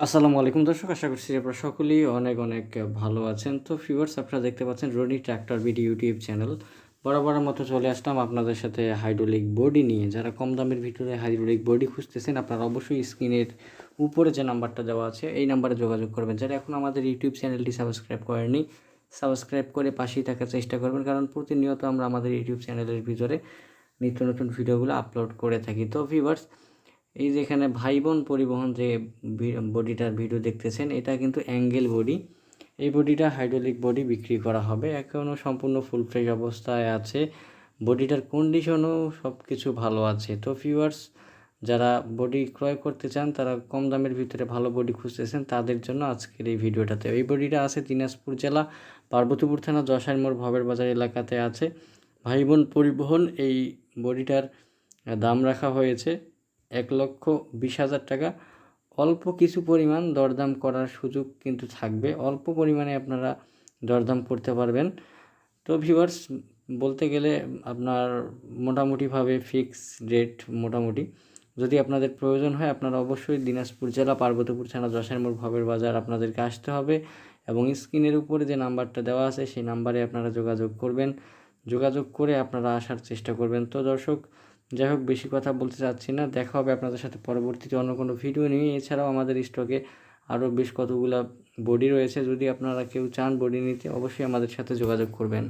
আসসালামু আলাইকুম দর্শক, আশা করছি আপনারা সকলেই অনেক অনেক ভালো আছেন। তো ভিউয়ার্স আপনারা দেখতে পাচ্ছেন Roni tractor BD YouTube channel বরাবরের মতো চলে আসলাম আপনাদের সাথে হাইড্রোলিক বডি নিয়ে। যারা কম দামের ভিতরে হাইড্রোলিক বডি খুঁজতেছেন, আপনারা অবশ্যই স্ক্রিনের উপরে যে নাম্বারটা দেওয়া আছে, এই নাম্বারে যোগাযোগ করবেন। যারা এখন আমাদের ইউটিউব চ্যানেলটি সাবস্ক্রাইব করেনি সাবস্ক্রাইব করে পাশেই থাকার চেষ্টা করবেন, কারণ প্রতিনিয়ত আমরা আমাদের ইউটিউব চ্যানেলের ভিতরে নিত্য নতুন ভিডিওগুলো আপলোড করে থাকি। তো ভিউয়ার্স এই যে এখানে ভাই পরিবহন যে বডিটার ভিডিও দেখতেছেন, এটা কিন্তু অ্যাঙ্গেল বডি এই বডিটা হাইড্রোলিক বডি বিক্রি করা হবে। এখনও সম্পূর্ণ ফুল ফ্রেশ অবস্থায় আছে। বডিটার কন্ডিশনও সব কিছু ভালো আছে। তো ভিউয়ার্স যারা বডি ক্রয় করতে চান, তারা কম দামের ভিতরে ভালো বডি খুঁজতেছেন, তাদের জন্য আজকের এই ভিডিওটাতে। এই বডিটা আছে দিনাজপুর জেলা, পার্বতীপুর থানা মোড়, ভবের বাজার এলাকাতে আছে। ভাই বোন পরিবহন, এই বডিটার দাম রাখা হয়েছে। এক লক্ষ বিশ হাজার টাকা। অল্প কিছু পরিমাণ দরদাম করার সুযোগ কিন্তু থাকবে। অল্প পরিমাণে আপনারা দরদাম করতে পারবেন। তো ভিউয়ার্স বলতে গেলে আপনার মোটামুটিভাবে ফিক্স রেট মোটামুটি। যদি আপনাদের প্রয়োজন হয়, আপনারা অবশ্যই দিনাজপুর জেলা, পার্বতীপুর থানা যশাইর মোড় ভবের বাজার আপনাদেরকে আসতে হবে এবং স্ক্রিনের উপরে যে নাম্বারটা দেওয়া আছে, সেই নাম্বারে আপনারা যোগাযোগ করবেন। যোগাযোগ করে আপনারা আসার চেষ্টা করবেন। তো দর্শক যাই হোক, বেশি কথা বলতে চাচ্ছি না। দেখা হবে আপনাদের সাথে পরবর্তীতে অন্য কোনো ভিডিও নিয়ে। এছাড়াও আমাদের স্টকে আরও বেশ কতগুলো বডি রয়েছে। যদি আপনারা কেউ চান বডি নিতে, অবশ্যই আমাদের সাথে যোগাযোগ করবেন।